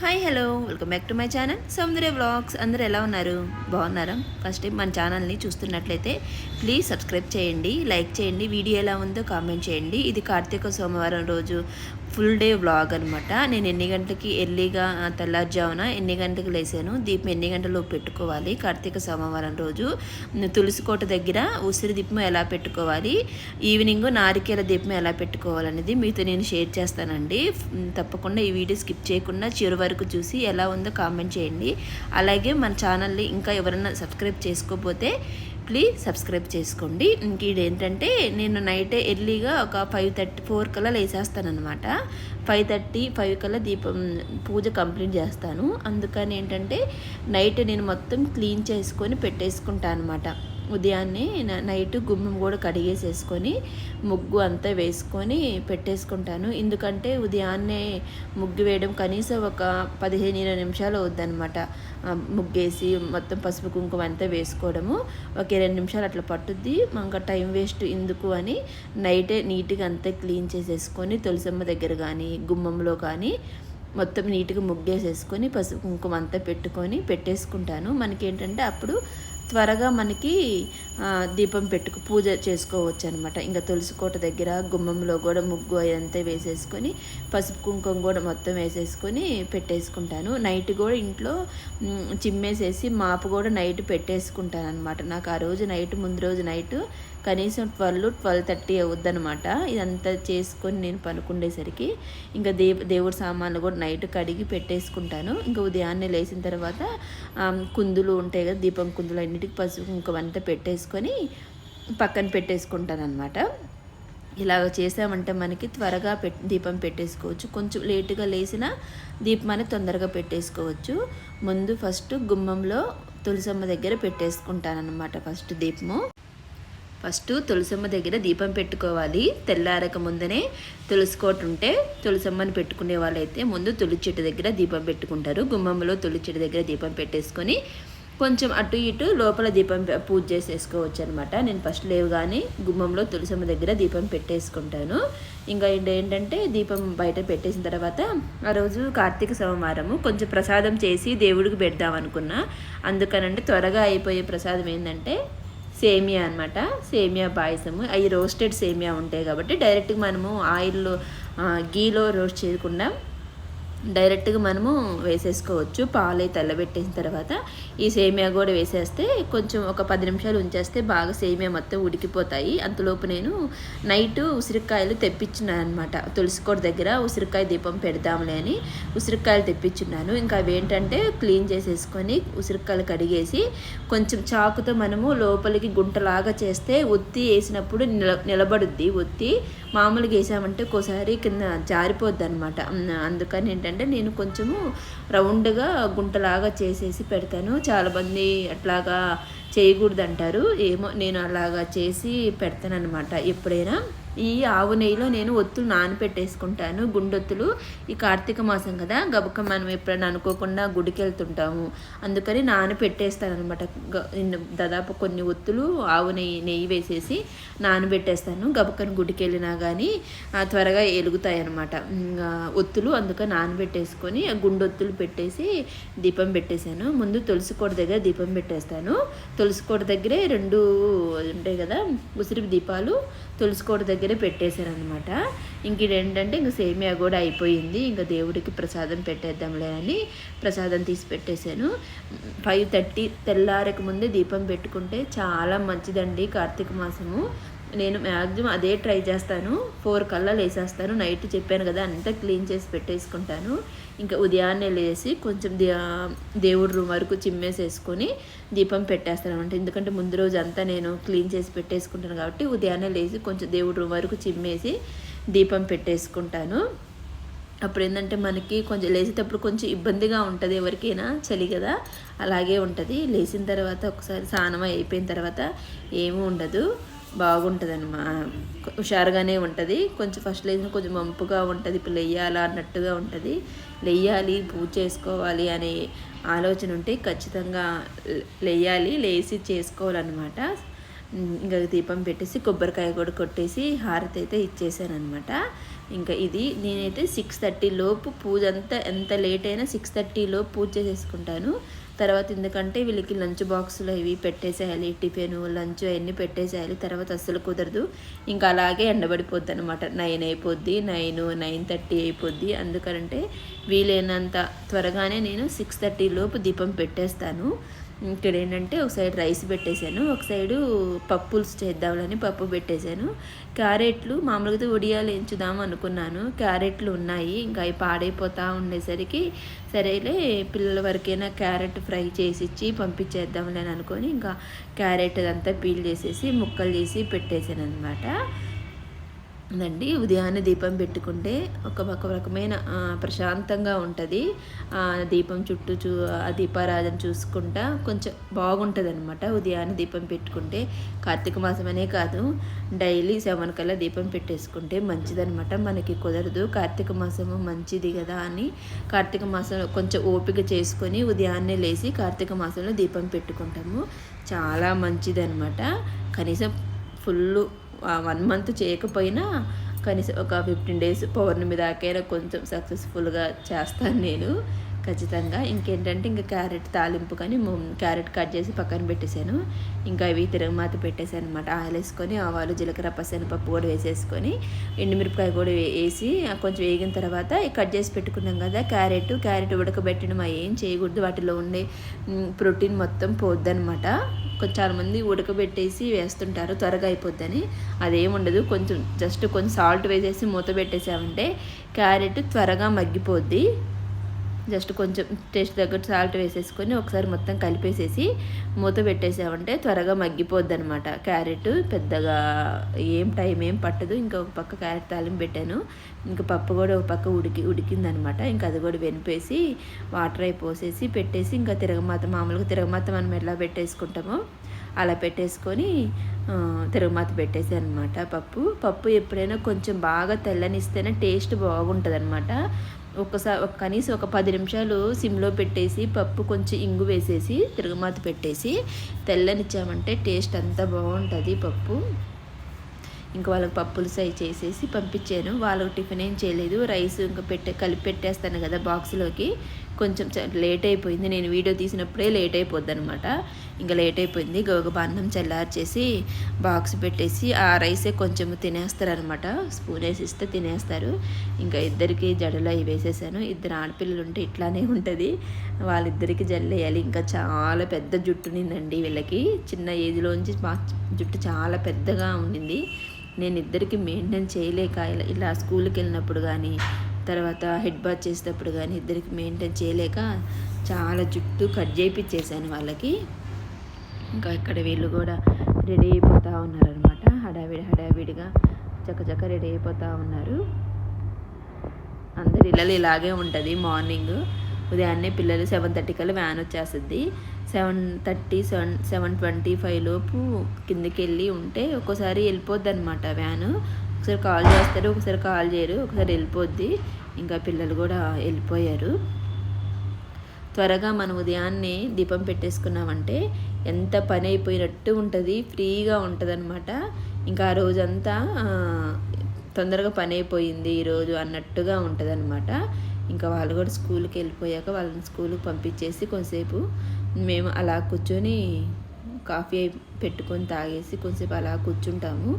Hi hello welcome back to my channel Soundarya blogs అందరూ ఎలా ఉన్నారు? బాగున్నారా? ఫస్ట్ టైం మన ఛానల్ని చూస్తున్నట్లయితే ప్లీజ్ సబ్స్క్రైబ్ చేయండి లైక్ చేయండి వీడియో ఎలా ఉందో కామెంట్ చేయండి. ఇది కార్తీక సోమవారం రోజు. ఫుల్ డే వ్లాగ్ అనమాట నేను ఎన్ని గంటలకి ఎర్లీగా తెల్లారుజామున ఎన్ని గంటలకు లేసాను? దీపం ఎన్ని గంటలు పెట్టుకోవాలి? కార్తీక సోమవారం రోజు తులసికోట తులసి కోట దగ్గర ఉసిరి దీపం ఎలా పెట్టుకోవాలి? ఈవినింగ్ నారికేల దీపం ఎలా పెట్టుకోవాలనేది మీతో నేను షేర్ చేస్తానండి. తప్పకుండా ఈ వీడియో స్కిప్ చేయకుండా చివరి వరకు చూసి ఎలా ఉందో కామెంట్ చేయండి. అలాగే మన ఛానల్ని ఇంకా ఎవరైనా సబ్స్క్రైబ్ చేసుకోకపోతే ప్లీజ్ సబ్స్క్రైబ్ చేసుకోండి. ఇంక నేను నైట్ ఎర్లీగా ఒక ఫైవ్ థర్టీ ఫోర్ కల్లా లేచేస్తానమాట ఫైవ్ థర్టీ ఫైవ్ కల్లా దీపం పూజ కంప్లీట్ చేస్తాను. అందుకని ఏంటంటే నైట్ నేను మొత్తం క్లీన్ చేసుకొని పెట్టేసుకుంటాను అనమాట ఉదయాన్నే నైట్ గుమ్మం కూడా కడిగేసేసుకొని ముగ్గు అంతా వేసుకొని పెట్టేసుకుంటాను. ఎందుకంటే ఉదయాన్నే ముగ్గు వేయడం కనీసం ఒక పదిహేను ఇరవై నిమిషాలు అవుద్దనమాట అనమాట ముగ్గేసి మొత్తం పసుపు కుంకుమ అంతా వేసుకోవడము. ఒక రెండు నిమిషాలు అట్లా పట్టుద్ది. ఇంకా టైం వేస్ట్ ఎందుకు అని నైటే నీట్గా అంతా క్లీన్ చేసేసుకొని తులసమ్మ దగ్గర కానీ గుమ్మంలో కానీ మొత్తం నీట్గా ముగ్గేసేసుకొని పసుపు కుంకుమ అంతా పెట్టుకొని పెట్టేసుకుంటాను. మనకేంటంటే అప్పుడు త్వరగా మనకి దీపం పెట్టుకు పూజ చేసుకోవచ్చు అనమాట ఇంకా తులసి కోట దగ్గర గుమ్మంలో కూడా ముగ్గు అదంతా వేసేసుకొని పసుపు కుంకుమ కూడా మొత్తం వేసేసుకొని పెట్టేసుకుంటాను. నైట్ కూడా ఇంట్లో చిమ్మేసేసి మాపు కూడా నైట్ పెట్టేసుకుంటాను అనమాట నాకు ఆ రోజు నైట్ ముందు రోజు నైట్ కనీసం ట్వెల్వ్ ట్వెల్వ్ థర్టీ అవుద్దనమాట ఇదంతా చేసుకొని నేను పనుకుండేసరికి ఇంకా దే దేవుడి సామాన్లు కూడా నైట్ కడిగి పెట్టేసుకుంటాను. ఇంకా ఉదయాన్నే లేచిన తర్వాత కుందులు ఉంటాయి కదా దీపం కుందులు అన్నిటికి పసుపు కుంకుమ అంతా పెట్టేసుకొని పక్కన పెట్టేసుకుంటాను అనమాట ఇలాగ చేసామంటే మనకి త్వరగా పెట్ దీపం పెట్టేసుకోవచ్చు. కొంచెం లేటుగా లేసిన దీపం అనేది తొందరగా పెట్టేసుకోవచ్చు. ముందు ఫస్ట్ గుమ్మంలో తులసమ్మ దగ్గర పెట్టేసుకుంటానన్నమాట ఫస్ట్ దీపము. ఫస్ట్ తులసమ్మ దగ్గర దీపం పెట్టుకోవాలి. తెల్లారక ముందనే తులసికోట ఉంటే తులసమ్మని పెట్టుకునే వాళ్ళైతే ముందు తులి చెట్టు దగ్గర దీపం పెట్టుకుంటారు. గుమ్మంలో తులి చెట్టు దగ్గర దీపం పెట్టేసుకొని కొంచెం అటు ఇటు లోపల దీపం పూజ చేసేసుకోవచ్చు అనమాట నేను ఫస్ట్ లేవుగానే గుమ్మంలో తులసమ్మ దగ్గర దీపం పెట్టేసుకుంటాను. ఇంకా ఏంటంటే దీపం బయట పెట్టేసిన తర్వాత ఆ రోజు కార్తీక సోమవారము కొంచెం ప్రసాదం చేసి దేవుడికి పెడదాం అనుకున్నా. అందుకనంటే త్వరగా అయిపోయే ప్రసాదం ఏంటంటే సేమియా అనమాట సేమియా పాయసము. అవి రోస్టెడ్ సేమియా ఉంటాయి కాబట్టి డైరెక్ట్గా మనము ఆయిల్లో గీలో రోస్ట్ చేయకుండా డైరెక్ట్గా మనము వేసేసుకోవచ్చు. పాలు తెల్లబెట్టేసిన తర్వాత ఈ సేమియా కూడా వేసేస్తే కొంచెం ఒక పది నిమిషాలు ఉంచేస్తే బాగా సేమియా మొత్తం ఉడికిపోతాయి. అంతలోపు నేను నైట్ ఉసిరికాయలు తెప్పించున్నాను అనమాట తులసికోట దగ్గర ఉసిరికాయ దీపం పెడదాంలే అని ఉసిరికాయలు తెప్పించున్నాను. ఇంకా అవి ఏంటంటే క్లీన్ చేసేసుకొని ఉసిరికాయలు కడిగేసి కొంచెం చాకుతో మనము లోపలికి గుంటలాగా చేస్తే ఒత్తి వేసినప్పుడు నిల నిలబడుద్ది. ఒత్తి మామూలుగా వేసామంటే ఒక్కోసారి కింద జారిపోద్ది అనమాట అందుకని ఏంటంటే నేను కొంచెము రౌండ్గా గుంటలాగా చేసేసి పెడతాను. చాలామంది అట్లాగా చేయకూడదు అంటారు ఏమో నేను అలాగా చేసి పెడతాను అనమాట ఎప్పుడైనా. ఈ ఆవు నెయ్యిలో నేను ఒత్తులు నానపెట్టేసుకుంటాను గుండొత్తులు. ఈ కార్తీక మాసం కదా గబక మనం ఎప్పుడైనా అనుకోకుండా గుడికి వెళ్తుంటాము అందుకని నానపెట్టేస్తాను అనమాట దాదాపు కొన్ని ఒత్తులు ఆవు నెయ్యి నెయ్యి వేసేసి నానబెట్టేస్తాను. గబుకని గుడికి వెళ్ళినా కానీ త్వరగా ఎలుగుతాయి అనమాట ఒత్తులు అందుకని నానబెట్టేసుకొని గుండొత్తులు పెట్టేసి దీపం పెట్టేశాను. ముందు తులసి కోట దగ్గర దీపం పెట్టేస్తాను. తులసి కోట దగ్గరే రెండు ఉంటాయి కదా ఉసిరి దీపాలు తులసి దగ్గర పెట్టేశారనమాట ఇంక ఇదేంటంటే ఏంటంటే ఇంక సేమియా కూడా అయిపోయింది. ఇంకా దేవుడికి ప్రసాదం పెట్టేద్దాంలే అని ప్రసాదం తీసి పెట్టేశాను. ఫైవ్ థర్టీ తెల్లారక ముందే దీపం పెట్టుకుంటే చాలా మంచిదండి కార్తీక మాసము. నేను మ్యాక్సిమం అదే ట్రై చేస్తాను. ఫోర్ కల్లా లేసేస్తాను నైట్ చెప్పాను కదా అంతా క్లీన్ చేసి పెట్టేసుకుంటాను. ఇంకా ఉదయాన్నే లేసి కొంచెం దే దేవుడి రూమ్ వరకు చిమ్మేసేసుకొని దీపం పెట్టేస్తాను అనమాట ఎందుకంటే ముందు రోజు అంతా నేను క్లీన్ చేసి పెట్టేసుకుంటాను కాబట్టి ఉదయాన్నే లేచి కొంచెం దేవుడి రూమ్ వరకు చిమ్మేసి దీపం పెట్టేసుకుంటాను. అప్పుడు ఏంటంటే మనకి కొంచెం లేచేటప్పుడు కొంచెం ఇబ్బందిగా ఉంటుంది ఎవరికైనా చలి కదా అలాగే ఉంటుంది. లేచిన తర్వాత ఒకసారి స్నానం అయిపోయిన తర్వాత ఏమీ ఉండదు. బాగుంటుందనమా హుషారుగానే ఉంటుంది. కొంచెం ఫస్ట్ లేచిన కొంచెం మంపుగా ఉంటుంది. ఇప్పుడు లెయ్యాలా అన్నట్టుగా ఉంటుంది. లెయ్యాలి పూజ చేసుకోవాలి అనే ఆలోచన ఉంటే ఖచ్చితంగా లెయ్యాలి లేచి చేసుకోవాలన్నమాట. ఇంకా దీపం పెట్టేసి కొబ్బరికాయ కూడా కొట్టేసి హారతి అయితే ఇచ్చేసాను అనమాట ఇంకా ఇది నేనైతే సిక్స్ థర్టీ లోపు పూజ అంతా ఎంత లేట్ అయినా సిక్స్ థర్టీ లోపు పూజ చేసేసుకుంటాను తర్వాత ఎందుకంటే వీళ్ళకి లంచ్ బాక్సులు అవి పెట్టేసేయాలి టిఫిన్ లంచ్ అవన్నీ పెట్టేసేయాలి. తర్వాత అస్సలు కుదరదు. ఇంకా అలాగే ఎండబడిపోద్ది అనమాట నైన్ అయిపోద్ది నైన్ నైన్ థర్టీ అయిపోద్ది. అందుకంటే వీలైనంత త్వరగానే నేను సిక్స్ థర్టీ లోపు దీపం పెట్టేస్తాను. ఇక్కడ ఏంటంటే ఒక సైడ్ రైస్ పెట్టేశాను ఒక సైడు పప్పులు చేద్దామని పప్పు పెట్టేశాను. క్యారెట్లు మామూలుగా ఉడియాలు ఎంచుదాం అనుకున్నాను. క్యారెట్లు ఉన్నాయి ఇంకా అవి పాడైపోతూ ఉండేసరికి సరేలే పిల్లల వరకైనా క్యారెట్ ఫ్రై చేసి ఇచ్చి పంపించేద్దాంలే అనుకొని ఇంకా క్యారెట్ అదంతా పీల్ చేసేసి ముక్కలు చేసి పెట్టేశాను అనమాట అండి ఉదయాన్నే దీపం పెట్టుకుంటే ఒక ఒక రకమైన ప్రశాంతంగా ఉంటుంది. ఆ దీపం చుట్టూ చూ ఆ దీపారాధన చూసుకుంటా కొంచెం బాగుంటుంది అనమాట ఉదయాన్నే దీపం పెట్టుకుంటే. కార్తీక మాసం అనే కాదు డైలీ సెవెన్ కల్లా దీపం పెట్టేసుకుంటే మంచిదనమాట మనకి కుదరదు. కార్తీక మాసము మంచిది కదా అని కార్తీక మాసం కొంచెం ఓపిక చేసుకొని ఉదయాన్నే లేచి కార్తీక మాసంలో దీపం పెట్టుకుంటాము. చాలా మంచిదనమాట కనీసం ఫుల్ వన్ మంత్ చేయకపోయినా కనీసం ఒక ఫిఫ్టీన్ డేస్ పౌర్ణమి దాకైనా కొంచెం సక్సెస్ఫుల్గా చేస్తాను నేను. ఖచ్చితంగా. ఇంకేంటంటే ఇంకా క్యారెట్ తాలింపు కానీ క్యారెట్ కట్ చేసి పక్కన పెట్టేశాను. ఇంకా ఇవి తిరగమాత పెట్టేశాను అనమాట ఆయిల్ వేసుకొని ఆవాలు జీలకర్ర పప్పు కూడా వేసేసుకొని ఎండుమిరపకాయ కూడా వేసి కొంచెం వేగిన తర్వాత కట్ చేసి పెట్టుకున్నాం కదా క్యారెట్. క్యారెట్ ఉడకబెట్టడం ఏం చేయకూడదు. వాటిలో ఉండే ప్రోటీన్ మొత్తం పోద్దనమాట చాలామంది ఉడకబెట్టేసి వేస్తుంటారు త్వరగా అయిపోద్దని. అదేముండదు కొంచెం జస్ట్ కొంచెం సాల్ట్ వేసేసి మూత పెట్టేసామంటే క్యారెట్ త్వరగా మగ్గిపోద్ది. జస్ట్ కొంచెం టేస్ట్ తగ్గట్టు సాల్ట్ వేసేసుకొని ఒకసారి మొత్తం కలిపేసేసి మూత పెట్టేసామంటే త్వరగా మగ్గిపోద్ది అనమాట క్యారెట్ పెద్దగా ఏం టైం ఏం పట్టదు. ఇంకా ఒక పక్క క్యారెట్ తాలింపు పెట్టాను. ఇంకా పప్పు కూడా ఒక పక్క ఉడికి ఉడికిందనమాట ఇంకా అది కూడా వెనిపేసి వాటర్ అయి పోసేసి పెట్టేసి ఇంకా తిరగమాత మామూలుగా తిరగమాత మనం ఎలా పెట్టేసుకుంటామో అలా పెట్టేసుకొని తిరుగుమాత పెట్టేసి అనమాట పప్పు. పప్పు ఎప్పుడైనా కొంచెం బాగా తెల్లనిస్తేనే టేస్ట్ బాగుంటుంది అనమాట ఒకసారి ఒక కనీసం ఒక పది నిమిషాలు సిమ్లో పెట్టేసి పప్పు కొంచెం ఇంగు వేసేసి తిరుగుమాత పెట్టేసి తెల్లనిచ్చామంటే టేస్ట్ అంతా బాగుంటుంది పప్పు. ఇంకా వాళ్ళకి పప్పులు సై చేసేసి పంపించాను. వాళ్ళకి టిఫిన్ ఏం చేయలేదు. రైస్ ఇంకా పెట్టే కలిపి పెట్టేస్తాను కదా బాక్స్లోకి. కొంచెం లేట్ అయిపోయింది. నేను వీడియో తీసినప్పుడే లేట్ అయిపోద్ది అనమాట ఇంకా లేట్ అయిపోయింది. గోగబ అన్నం చల్లార్చేసి బాక్స్ పెట్టేసి ఆ రైసే కొంచెం తినేస్తారనమాట స్పూన్ వేసి ఇస్తే తినేస్తారు. ఇంకా ఇద్దరికి జడలు అవి వేసేసాను. ఇద్దరు ఆడపిల్లలు ఉంటే ఇట్లానే ఉంటుంది. వాళ్ళిద్దరికి జల్లేయాలి ఇంకా చాలా పెద్ద జుట్టు నిందండి వీళ్ళకి. చిన్న ఏజ్లోంచి జుట్టు చాలా పెద్దగా ఉండింది. నేను ఇద్దరికి మెయింటైన్ చేయలేక ఇలా ఇలా స్కూల్కి వెళ్ళినప్పుడు కానీ తర్వాత హెడ్ బాత్ చేసేటప్పుడు కానీ ఇద్దరికి మెయింటైన్ చేయలేక చాలా జుట్టు కట్ చేయించేసాను వాళ్ళకి. ఇంకా ఇక్కడ వీళ్ళు కూడా రెడీ అయిపోతూ ఉన్నారనమాట హడావిడి హడావిడిగా చక్కచక్క రెడీ అయిపోతూ ఉన్నారు. అందరి ఇళ్ళలు ఇలాగే ఉంటుంది మార్నింగ్ ఉదయాన్నే పిల్లలు సెవెన్ థర్టీ కల్లా వ్యాన్ వచ్చేస్తుంది. Seven thirty seven seven twenty five లోపు కిందకి వెళ్ళి ఉంటే ఒక్కోసారి వెళ్ళిపోద్ది అనమాట వ్యాను ఒకసారి కాల్ చేస్తారు ఒకసారి కాల్ చేయరు ఒకసారి వెళ్ళిపోద్ది. ఇంకా పిల్లలు కూడా వెళ్ళిపోయారు. త్వరగా మనం ఉదయాన్నే దీపం పెట్టేసుకున్నామంటే ఎంత పని అయిపోయినట్టు ఉంటుంది ఫ్రీగా ఉంటుంది అనమాట ఇంకా ఆ రోజంతా తొందరగా పని అయిపోయింది ఈరోజు అన్నట్టుగా ఉంటుంది అనమాట ఇంకా వాళ్ళు కూడా స్కూల్కి వెళ్ళిపోయాక వాళ్ళని స్కూల్కి పంపించేసి కొంతసేపు మేము అలా కూర్చొని కాఫీ పెట్టుకొని తాగేసి కొంతసేపు అలా కూర్చుంటాము.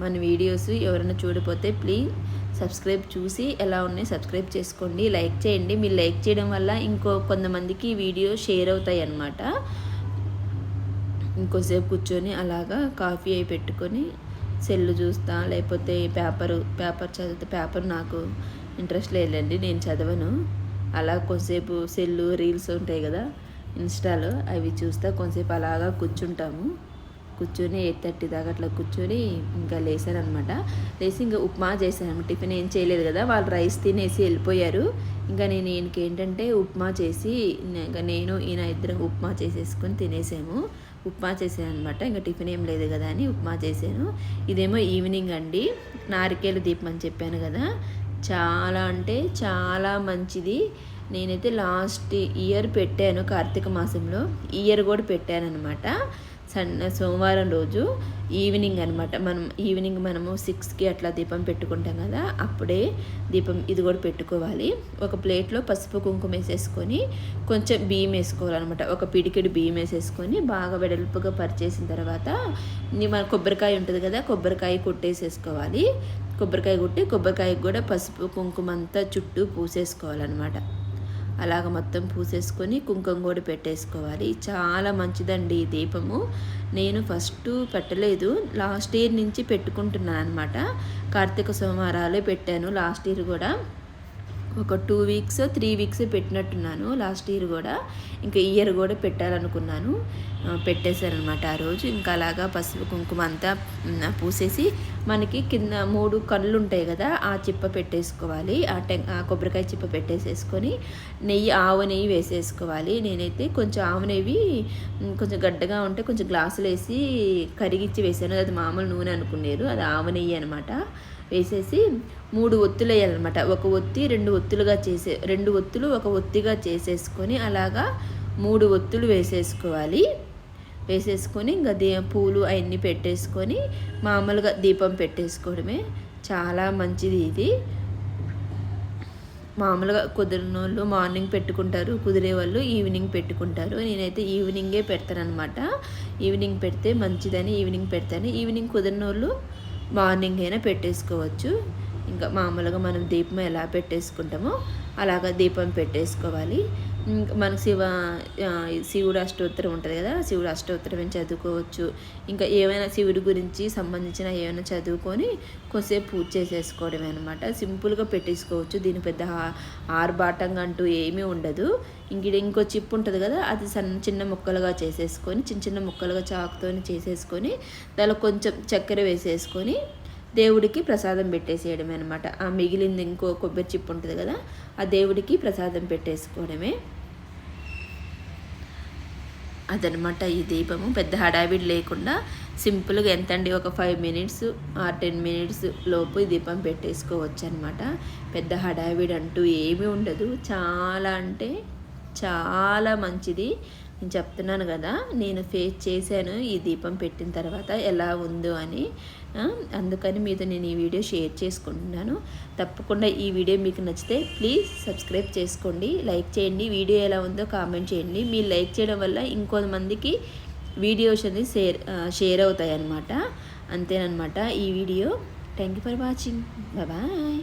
మన వీడియోస్ ఎవరైనా చూడపోతే ప్లీజ్ సబ్స్క్రైబ్ చూసి ఎలా ఉన్నాయి సబ్స్క్రైబ్ చేసుకోండి. లైక్ చేయండి. మీరు లైక్ చేయడం వల్ల ఇంకో కొంతమందికి వీడియో షేర్ అవుతాయి అన్నమాట. ఇంకోసేపు కూర్చొని అలాగా కాఫీ అయి పెట్టుకొని సెల్లు చూస్తా లేకపోతే పేపరు పేపర్ చదివితే పేపర్ నాకు ఇంట్రెస్ట్ లేదండి నేను చదవను. అలా కొంతసేపు సెల్లు రీల్స్ ఉంటాయి కదా ఇన్స్టాలో అవి చూస్తా కొంతసేపు అలాగా కూర్చుంటాము. కూర్చొని ఎయిట్ థర్టీ దాకా అట్లా కూర్చొని ఇంకా లేసాను అనమాట లేచి ఇంకా ఉప్మా చేశాను టిఫిన్ ఏం చేయలేదు కదా వాళ్ళు రైస్ తినేసి వెళ్ళిపోయారు. ఇంకా నేను ఈయనకి ఏంటంటే ఉప్మా చేసి ఇంకా నేను ఈయన ఇద్దరం ఉప్మా చేసేసుకొని తినేసాము. ఉప్మా చేసాను అనమాట ఇంకా టిఫిన్ ఏం లేదు కదా అని ఉప్మా చేశాను. ఇదేమో ఈవినింగ్ అండి. నారికేలు దీపం అని చెప్పాను కదా. చాలా అంటే చాలా మంచిది. నేనైతే లాస్ట్ ఇయర్ పెట్టాను కార్తీక మాసంలో. ఇయర్ కూడా పెట్టాను అనమాట సన్ సోమవారం రోజు ఈవినింగ్ అనమాట మనం ఈవినింగ్ మనము సిక్స్కి అట్లా దీపం పెట్టుకుంటాం కదా అప్పుడే దీపం ఇది కూడా పెట్టుకోవాలి. ఒక ప్లేట్లో పసుపు కుంకుమ వేసేసుకొని కొంచెం బియ్యం వేసుకోవాలన్నమాట. ఒక పిడికిడి బియ్యం వేసేసుకొని బాగా వెడల్పుగా పరిచేసిన తర్వాత మన కొబ్బరికాయ ఉంటుంది కదా కొబ్బరికాయ కొట్టేసేసుకోవాలి. కొబ్బరికాయ కొట్టి కొబ్బరికాయకు కూడా పసుపు కుంకుమ అంతా చుట్టూ పూసేసుకోవాలన్నమాట. అలాగ మొత్తం పూసేసుకొని కుంకుమ కూడా పెట్టేసుకోవాలి. చాలా మంచిదండి ఈ దీపము. నేను ఫస్ట్ పెట్టలేదు. లాస్ట్ ఇయర్ నుంచి పెట్టుకుంటున్నాను అనమాట కార్తీక సోమవారాలే పెట్టాను లాస్ట్ ఇయర్ కూడా. ఒక టూ వీక్స్ త్రీ వీక్స్ పెట్టినట్టున్నాను. లాస్ట్ ఇయర్ కూడా. ఇంకా ఇయర్ కూడా పెట్టాలనుకున్నాను. పెట్టేశారనమాట ఆ రోజు. ఇంకా అలాగా పసుపు కుంకుమ అంతా పూసేసి మనకి కింద మూడు కళ్ళు ఉంటాయి కదా ఆ చిప్ప పెట్టేసుకోవాలి. ఆ టెం ఆ కొబ్బరికాయ చిప్ప పెట్టేసేసుకొని నెయ్యి ఆవు నెయ్యి వేసేసుకోవాలి. నేనైతే కొంచెం ఆవు నెయ్యి కొంచెం గడ్డగా ఉంటే కొంచెం గ్లాసులు వేసి కరిగిచ్చి వేసాను అది మామూలు నూనె అనుకున్నారు అది ఆవు నెయ్యి అనమాట వేసేసి మూడు ఒత్తులు వేయాలన్నమాట ఒక ఒత్తి రెండు ఒత్తులుగా చేసే రెండు ఒత్తులు ఒక ఒత్తిగా చేసేసుకొని అలాగా మూడు ఒత్తులు వేసేసుకోవాలి. వేసేసుకొని ఇంకా దీ పూలు అవన్నీ పెట్టేసుకొని మామూలుగా దీపం పెట్టేసుకోవడమే చాలా మంచిది ఇది. మామూలుగా కుదిరిన వాళ్ళు మార్నింగ్ పెట్టుకుంటారు కుదిరే వాళ్ళు ఈవినింగ్ పెట్టుకుంటారు. నేనైతే ఈవినింగే పెడతానమాట ఈవినింగ్ పెడితే మంచిదని ఈవినింగ్ పెడతాను. ఈవినింగ్ కుదిరిన వాళ్ళు మార్నింగ్ అయినా పెట్టేసుకోవచ్చు. ఇంకా మామూలుగా మనం దీపం ఎలా పెట్టేసుకుంటామో అలాగ దీపం పెట్టేసుకోవాలి. మనకు శివ శివుడు అష్టోత్తరం ఉంటుంది కదా శివుడు అష్టోత్తరం చదువుకోవచ్చు. ఇంకా ఏమైనా శివుడి గురించి సంబంధించిన ఏమైనా చదువుకొని కొద్దిసేపు పూజ చేసేసుకోవడమే అనమాట సింపుల్గా పెట్టేసుకోవచ్చు. దీని పెద్ద ఆర్బాటంగా అంటూ ఏమీ ఉండదు. ఇంక ఇంకో చిప్ ఉంటుంది కదా అది సన్న చిన్న ముక్కలుగా చేసేసుకొని చిన్న చిన్న ముక్కలుగా చాకుతో చేసేసుకొని దానిలో కొంచెం చక్కెర వేసేసుకొని దేవుడికి ప్రసాదం పెట్టేసేయడమే అనమాట ఆ మిగిలింది ఇంకో కొబ్బరి చిప్పు ఉంటుంది కదా ఆ దేవుడికి ప్రసాదం పెట్టేసుకోవడమే. అదనమాట ఈ దీపము. పెద్ద హడావిడి లేకుండా సింపుల్గా ఎంత అండి ఒక five minutes or ten minutes లోపు ఈ దీపం పెట్టేసుకోవచ్చు అనమాట పెద్ద హడావిడి అంటూ ఏమీ ఉండదు. చాలా అంటే చాలా మంచిది. నేను చెప్తున్నాను కదా నేను ఫేస్ చేశాను ఈ దీపం పెట్టిన తర్వాత ఎలా ఉందో అని. అందుకని మీతో నేను ఈ వీడియో షేర్ చేసుకుంటున్నాను. తప్పకుండా ఈ వీడియో మీకు నచ్చితే ప్లీజ్ సబ్స్క్రైబ్ చేసుకోండి లైక్ చేయండి. వీడియో ఎలా ఉందో కామెంట్ చేయండి. మీరు లైక్ చేయడం వల్ల ఇంకొంతమందికి వీడియోస్ అనేది షేర్ షేర్ అవుతాయి అన్నమాట అంతేనమాట ఈ video. Thank you for watching bye